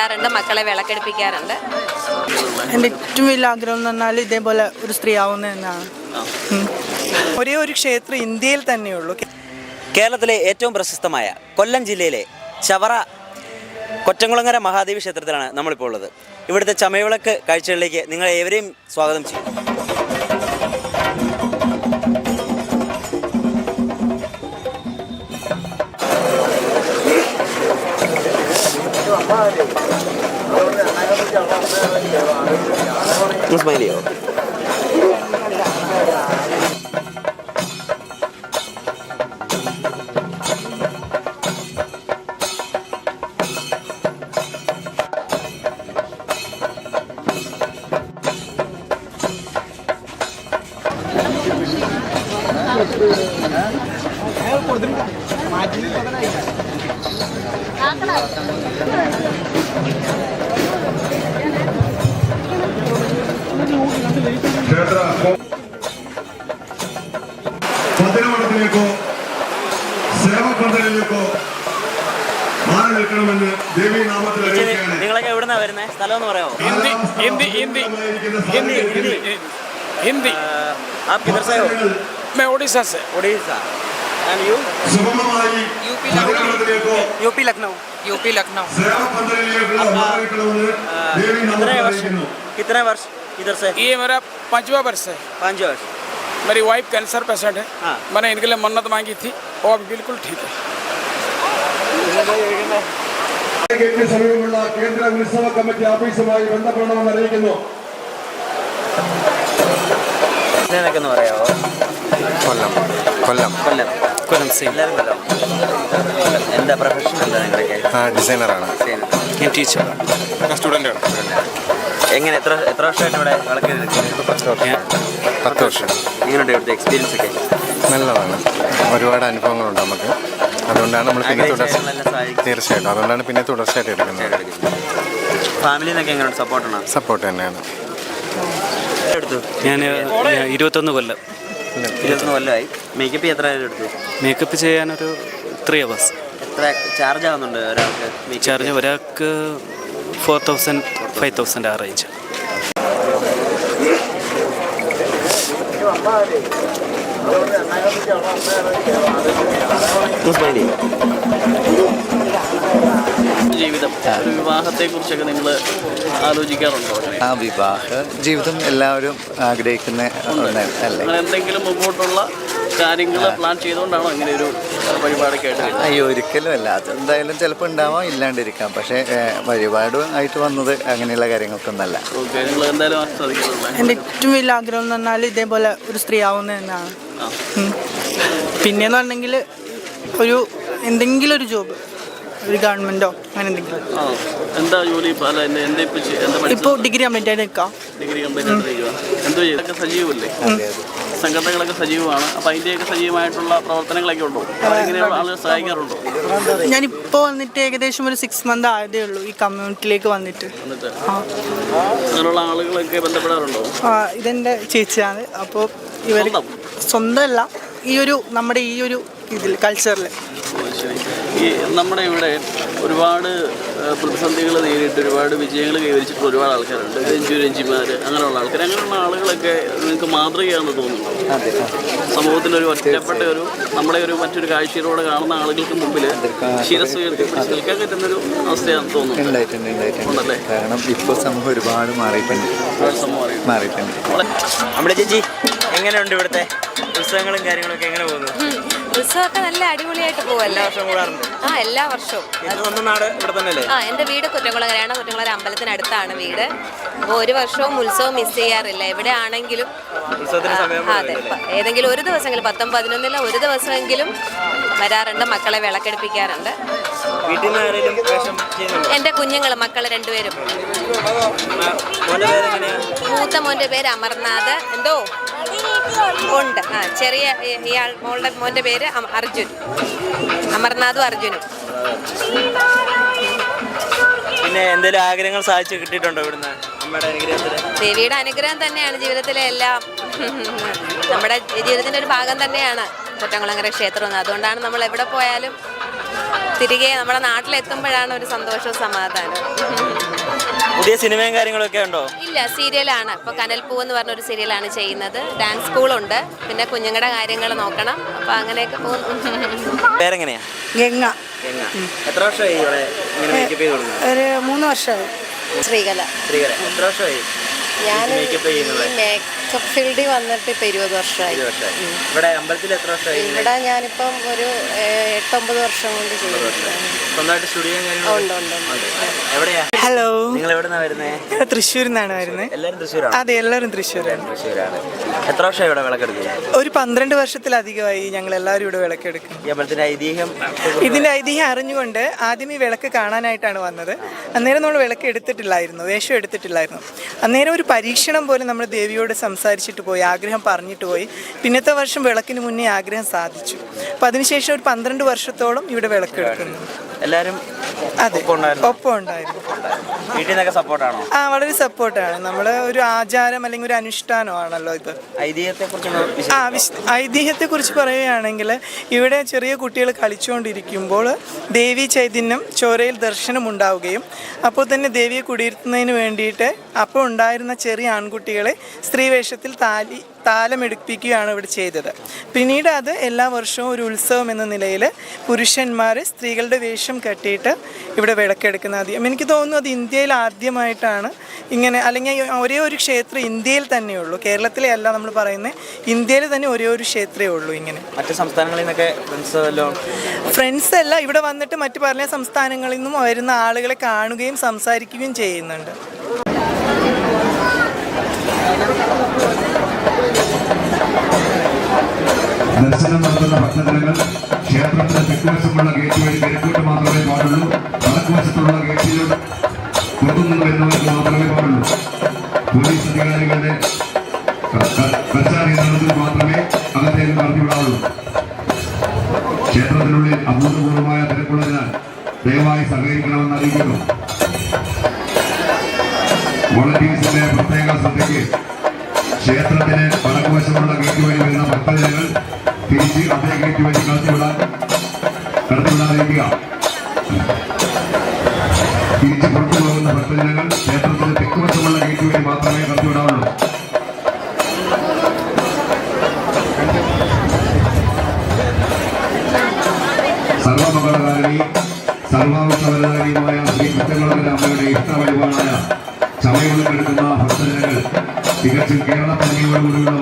ാറുണ്ട് മക്കളെ വിളക്കെടുപ്പിക്കാറുണ്ട്. എന്റെ ഏറ്റവും വലിയ ആഗ്രഹം എന്ന് പറഞ്ഞാൽ ഇതേപോലെ ഒരു സ്ത്രീ ആവുന്ന തന്നെയാണ്. ഒരേ ഒരു ക്ഷേത്രം ഇന്ത്യയിൽ തന്നെയുള്ളൂ. കേരളത്തിലെ ഏറ്റവും പ്രശസ്തമായ കൊല്ലം ജില്ലയിലെ ചവറ കൊറ്റംകുളങ്ങര മഹാദേവി ക്ഷേത്രത്തിലാണ് നമ്മളിപ്പോൾ ഉള്ളത്. ഇവിടുത്തെ ചമയവിളക്ക് കാഴ്ചകളിലേക്ക് നിങ്ങളെ ഏവരെയും സ്വാഗതം ചെയ്യും സ്മൈൽ ചെയ്യോ ക്ഷേത്ര പത്തനമഠത്തിലേക്കോ സേവപ്പന്തലിലേക്കോ മാറി നിൽക്കണമെന്ന് ദേവി നാമത്തിൽ അറിയിക്കുകയാണ് നിങ്ങളൊക്കെ എവിടുന്നാ വരുന്നത് സ്ഥലം എന്ന് പറയാമോ हिंदी हिंदी हिंदी हिंदी हिंदी आप किधर से हो मैं उड़ीसा से उड़ीसा एंड यू സുഗമമായി പത്തനമഠത്തിലേക്കോ യൂപി ലക്നൗ യൂപി ലക്നൗ സേവപ്പന്തലിലേക്കോ മാറി നിൽക്കണമെന്ന് ദേവി നാമത്തിൽ कितने वर्ष അറിയിക്കുന്നു कितने वर्ष इधर से ये मेरा पांचवा वर्ष है पाँच वर्ष मेरी वाइफ कैंसर पेशेंट है हाँ। मैंने इनके लिए मन्नत मांगी थी वो अब बिल्कुल ठीक है ഗേറ്റിന് സമീപമുള്ള കേന്ദ്ര ഉത്സവ കമ്മിറ്റി ഓഫീസുമായി ബന്ധപ്പെടണമെന്ന് അറിയിക്കുന്നു ഇതിനൊക്കെ ഒന്ന് പറയാമോ കൊല്ലം കൊല്ലം. കൊല്ലം. കൊല്ലം സെയിം എല്ലാവരും കൊല്ലം. എന്താ പ്രൊഫഷൻ എന്താ നിങ്ങളൊക്കെ? ആ ഡിസൈനറാണ് ഞാൻ ടീച്ചർ സ്റ്റുഡന്റാണ് എങ്ങനെ? എത്ര എത്ര വർഷമായിട്ട് ഇവിടെ വിളക്ക് പത്ത് വർഷം. എങ്ങനെയുണ്ട് ഇവിടുത്തെ എക്സ്പീരിയൻസ് ഒക്കെ? നല്ലതാണ്. ഒരുപാട് അനുഭവങ്ങളുണ്ട് നമുക്ക്. അതുകൊണ്ടാണ് നമ്മൾ പിന്നെ തുടർച്ച തീർച്ചയായിട്ടും. അതുകൊണ്ടാണ് പിന്നെ തുടർച്ചയായിട്ട് എടുക്കുന്നത്. എങ്ങനെയാണ് എങ്ങനെയുണ്ട് സപ്പോർട്ടാണ് സപ്പോർട്ട് തന്നെയാണ്. എടുത്തു. ഞാൻ ഇരുപത്തൊന്ന് കൊല്ലം. ഇരുപത്തൊന്ന് കൊല്ലമായി. മേക്കപ്പ് എത്ര നേരം എടുത്തു മേക്കപ്പ് ചെയ്യാനൊരു ത്രീ അവേഴ്സ് എത്ര ചാർജ് ആവുന്നുണ്ട് ഒരാൾക്ക് makeup? ചാർജ് ഒരാൾക്ക് ഫോർ തൗസൻഡ് ഫൈവ് തൗസൻഡ് ആ റേഞ്ച്. ജീവിതം വിവാഹത്തെ കുറിച്ചൊക്കെ നിങ്ങൾ ആലോചിക്കാറുണ്ടോ? ആ വിവാഹ ജീവിതം എല്ലാവരും ആഗ്രഹിക്കുന്ന എന്തെങ്കിലും മുമ്പോട്ടുള്ള കാര്യങ്ങൾ പ്ലാൻ ചെയ്തുകൊണ്ടാണോ അങ്ങനെ ഒരു വഴിപാടൊക്കെ ആയിട്ട് അയ്യോ ഒരിക്കലും അല്ല. അതെന്തായാലും ചിലപ്പോൾ ഉണ്ടാവാം ഇല്ലാണ്ടിരിക്കാം. പക്ഷേ വഴിപാട് ആയിട്ട് വന്നത് അങ്ങനെയുള്ള കാര്യങ്ങൾക്കൊന്നല്ല എന്റെ എന്തായാലും എന്റെ ഏറ്റവും വലിയ ആഗ്രഹം എന്ന് പറഞ്ഞാൽ ഇതേപോലെ ഒരു സ്ത്രീ ആവുന്നത് തന്നെയാണ്. പറഞ്ഞെങ്കിൽ ഒരു എന്തെങ്കിലും ഒരു ജോബ് ഒരു ഗവൺമെന്റോ അങ്ങനെ എന്തെങ്കിലും. ആ എന്താ ജോലി ഇപ്പോൾ ഡിഗ്രി കംപ്ലീറ്റ് ആയിട്ട് നിൽക്കാം ഡിഗ്രി കംപ്ലീറ്റ് സംഘടനകളൊക്കെ സജീവമാണ്. അപ്പൊ അതിന്റെയൊക്കെ സജീവമായിട്ടുള്ള പ്രവർത്തനങ്ങളൊക്കെ ഉണ്ടോ? എങ്ങനെയുള്ള ആളുകൾ സഹായിക്കാറുണ്ടോ? ഞാനിപ്പോൾ വന്നിട്ട് ഏകദേശം ഒരു സിക്സ് മന്ത് ആയതേ ഉള്ളൂ ഈ കമ്മ്യൂണിറ്റിയിലേക്ക് വന്നിട്ട്. അങ്ങനെയുള്ള ആളുകളൊക്കെ ബന്ധപ്പെടാറുണ്ടോ? ആ, ഇതെന്റെ ചേച്ചിയാണ്. അപ്പോൾ ഇവർ സ്വന്തം? സ്വന്തമല്ല. ഈ ഒരു നമ്മുടെ ഈ ഒരു ഇതിൽ കൾച്ചറിൽ ഈ നമ്മുടെ ഇവിടെ ഒരുപാട് പ്രതിസന്ധികൾ നേരിട്ട് ഒരുപാട് വിജയങ്ങൾ കൈവരിച്ചിട്ടുള്ള ഒരുപാട് ആൾക്കാരുണ്ട്. രഞ്ജു രഞ്ജിമാർ അങ്ങനെയുള്ള ആൾക്കാർ അങ്ങനെയുള്ള ആളുകളൊക്കെ നിങ്ങൾക്ക് മാതൃകയാണെന്ന് തോന്നുന്നു സമൂഹത്തിൽ ഒരു ഒറ്റപ്പെട്ട ഒരു നമ്മുടെ ഒരു മറ്റൊരു കാഴ്ചയിലൂടെ കാണുന്ന ആളുകൾക്ക് മുമ്പിൽ ശിരസ് ഉയർത്തി പിടിച്ച് നിൽക്കാൻ പറ്റുന്നൊരു അവസ്ഥയാണെന്ന് തോന്നുന്നു ഉണ്ടല്ലേ? കാരണം ഇപ്പോൾ സമൂഹം ഒരുപാട് മാറിയിട്ടുണ്ട്. നമ്മളെ നമ്മുടെ ചേച്ചി എങ്ങനെയുണ്ട് ഇവിടുത്തെ ഉത്സവങ്ങളും കാര്യങ്ങളൊക്കെ എങ്ങനെ പോകുന്നു? ഉത്സവമൊക്കെ നല്ല അടിപൊളിയായിട്ട് പോകുമല്ലോ ആ എല്ലാ വർഷവും. ആ എന്റെ വീട് കുറ്റംകുളങ്ങരയാണ്. കുറ്റംകുളങ്ങര അമ്പലത്തിനടുത്താണ് വീട്. അപ്പോൾ ഒരു വർഷവും ഉത്സവം മിസ് ചെയ്യാറില്ല. എവിടെ ആണെങ്കിലും അതെ. ഏതെങ്കിലും ഒരു ദിവസമെങ്കിലും പത്തും പതിനൊന്നില്ല ഒരു ദിവസമെങ്കിലും വരാറുണ്ട്. മക്കളെ വിളക്കെടുപ്പിക്കാറുണ്ട്. എന്റെ കുഞ്ഞുങ്ങൾ മക്കൾ രണ്ടുപേരും. മൂത്ത മോന്റെ പേര് മോന്റെ അമർനാഥ്. എന്തോ? ഉണ്ട്. ആ ചെറിയ ഇയാൾ മോളുടെ മോന്റെ പേര് അർജുൻ. അമർനാഥും അർജുനും. പിന്നെ എന്തെങ്കിലും ആഗ്രഹങ്ങൾ സാധിച്ചു കിട്ടിയിട്ടുണ്ടോ ഇവിടുന്ന് ദേവിയുടെ അനുഗ്രഹം തന്നെയാണ് ജീവിതത്തിലെ എല്ലാം. നമ്മുടെ ജീവിതത്തിന്റെ ഒരു ഭാഗം തന്നെയാണ് കൊറ്റംകുളങ്ങര ക്ഷേത്രം അതുകൊണ്ടാണ് നമ്മൾ എവിടെ പോയാലും തിരികെ നമ്മുടെ നാട്ടിലെത്തുമ്പോഴാണ് ഒരു സന്തോഷവും സമാധാനം പുതിയ സിനിമയും കാര്യങ്ങളൊക്കെ ഉണ്ടോ? ഇല്ല സീരിയലാണ്. ഇപ്പോൾ കനൽപ്പൂ എന്ന് പറഞ്ഞ ഒരു സീരിയലാണ് ചെയ്യുന്നത്. ഡാൻസ് സ്കൂളുണ്ട് പിന്നെ കുഞ്ഞുങ്ങളുടെ കാര്യങ്ങൾ നോക്കണം. അപ്പോൾ അങ്ങനെയൊക്കെ പോകുന്നു. പേരെങ്ങനെയാ? ഗംഗ. ഗംഗ. എത്ര വർഷമായി ഇവിടെ ഇങ്ങനെ മേക്കപ്പ് ചെയ്ത് കൊടുക്കുന്നത് ഒരു മൂന്ന് വർഷമായി. ശ്രീകല. ശ്രീകല. എത്ര വർഷമായി ഞാൻ മേക്കപ്പ് ചെയ്യുന്നത്? മേക്കപ്പ് ഫീൽഡിൽ വന്നിട്ട് ഇപ്പം ഇരുപത് വർഷമായി. ഇവിടെ അമ്പലത്തിൽ എത്ര വർഷമായി? ഇവിടെ ഞാനിപ്പം ഒരു എട്ടൊമ്പത് വർഷം കൊണ്ട്. എവിടെയാ? ഹലോ നിങ്ങൾ എവിടെന്നാ വരുന്നേ? ഞാൻ തൃശ്ശൂരിൽ നിന്നാണ് വരുന്നത് എല്ലാരും തൃശ്ശൂരാണ്? അതെ എല്ലാവരും തൃശ്ശൂരാണ്. തൃശ്ശൂരാണ്. എത്ര വർഷമായി ഇവിടെ വിളക്കെടുക്കുന്നത് ഒരു പന്ത്രണ്ട് വർഷത്തിലധികമായി ഞങ്ങൾ എല്ലാവരും ഇവിടെ വിളക്കെടുക്കും. ഈ അമ്പലത്തിന്റെ ഐതിഹ്യം ഇതിന്റെ ഐതിഹ്യം അറിഞ്ഞുകൊണ്ട് ആദ്യം ഈ വിളക്ക് കാണാനായിട്ടാണ് വന്നത്. അന്നേരം നമ്മൾ വിളക്ക് എടുത്തിട്ടില്ലായിരുന്നു വേഷം എടുത്തിട്ടില്ലായിരുന്നു. അന്നേരം ഒരു പരീക്ഷണം പോലെ നമ്മൾ ദേവിയോട് സംസാരിച്ചിട്ട് പോയി ആഗ്രഹം പറഞ്ഞിട്ട് പോയി. പിന്നത്തെ വർഷം വിളക്കിന് മുന്നേ ആഗ്രഹം സാധിച്ചു. അപ്പം അതിനുശേഷം ഒരു പന്ത്രണ്ട് വർഷത്തോളം ഇവിടെ വിളക്ക് എടുക്കുന്നു എല്ലാരും അതെ ഒപ്പം ഉണ്ടായിരുന്നു. വീട്ടിൽ നിന്നൊക്കെ സപ്പോർട്ടാണോ? ആ വളരെ സപ്പോർട്ടാണ്. നമ്മൾ ഒരു ആചാരം അല്ലെങ്കിൽ ഒരു അനുഷ്ഠാനമാണല്ലോ ഇത്. ഐതിഹ്യത്തെ കുറിച്ച് ആ വിശ് ഐതിഹ്യത്തെക്കുറിച്ച് പറയുകയാണെങ്കിൽ ഇവിടെ ചെറിയ കുട്ടികൾ കളിച്ചുകൊണ്ടിരിക്കുമ്പോൾ ദേവി ചൈതന്യം ചോരയിൽ ദർശനം ഉണ്ടാവുകയും അപ്പോൾ തന്നെ ദേവിയെ കുടിയിരുത്തുന്നതിന് വേണ്ടിയിട്ട് അപ്പോൾ ഉണ്ടായിരുന്ന ചെറിയ ആൺകുട്ടികളെ സ്ത്രീവേഷത്തിൽ താലി താലമെടുപ്പിക്കുകയാണ് ഇവിടെ ചെയ്തത്. പിന്നീട് അത് എല്ലാ വർഷവും ഒരു ഉത്സവം എന്ന നിലയിൽ പുരുഷന്മാർ സ്ത്രീകളുടെ വേഷം കെട്ടിയിട്ട് ഇവിടെ വിളക്കെടുക്കുന്ന ആദ്യം. എനിക്ക് തോന്നുന്നു അത് ഇന്ത്യയിൽ ആദ്യമായിട്ടാണ് ഇങ്ങനെ അല്ലെങ്കിൽ ഒരേ ഒരു ക്ഷേത്രം ഇന്ത്യയിൽ തന്നെയുള്ളൂ കേരളത്തിലെ അല്ല നമ്മൾ പറയുന്നത് ഇന്ത്യയിൽ തന്നെ ഒരേ ഒരു ക്ഷേത്രമേ ഉള്ളൂ ഇങ്ങനെ. മറ്റു സംസ്ഥാനങ്ങളിൽ നിന്നൊക്കെ ഫ്രണ്ട്സ് അല്ല ഇവിടെ വന്നിട്ട് മറ്റു പറഞ്ഞ സംസ്ഥാനങ്ങളിൽ നിന്നും വരുന്ന ആളുകളെ കാണുകയും സംസാരിക്കുകയും ചെയ്യുന്നുണ്ട്. ദർശനം നടത്തുന്ന ഭക്തജനങ്ങൾ ക്ഷേത്രത്തിന് തെക്കുവശമുള്ള ഗേറ്റ് വഴി കിഴക്കോട്ട് മാത്രമേ പാടുള്ളൂ വടക്കുവശത്തുള്ള ഗേറ്റിലും പുറത്തുനിന്ന് മാത്രമേ പാടുള്ളൂ. പോലീസ് അധികാരികളുടെ ക- ക- മാത്രമേ അകത്തേക്ക് കടത്തിവിടാവുള്ളൂ ക്ഷേത്രത്തിനുള്ളിൽ അഭൂതപൂർവമായ തിരക്കുള്ളതിനാൽ ദയവായി സഹകരിക്കണമെന്ന് അറിയിക്കുന്നു. വോളണ്ടിയേഴ്സിന്റെ പ്രത്യേക ശ്രദ്ധയ്ക്ക് ക്ഷേത്രത്തിന് വടക്കുവശമുള്ള ഗേറ്റ് വഴി വരുന്ന ഭക്തജനങ്ങൾ തിരിച്ച് അതേ ഗേറ്റ് വഴി കടത്തിവിടാൻ കടത്തിവിടാതിരിക്കുക തിരിച്ച് പുറത്തു പോകുന്ന ഭക്തജനങ്ങൾ ക്ഷേത്രത്തിന്റെ തെക്കുവശമുള്ള ഗേറ്റ് വഴി മാത്രമേ കടത്തിവിടാവുള്ളൂ സർവമംഗളകാരിണി സർവാംശവരധാരിയുമായ ശ്രീ കുറ്റങ്ങളൊരു അമ്മയുടെ ഇഷ്ട വഴിപാടായ ചമയങ്ങളിൽ എടുക്കുന്ന ഭക്തജനങ്ങൾ തികച്ചും കേരള തനിയോടുകൂടിയുള്ള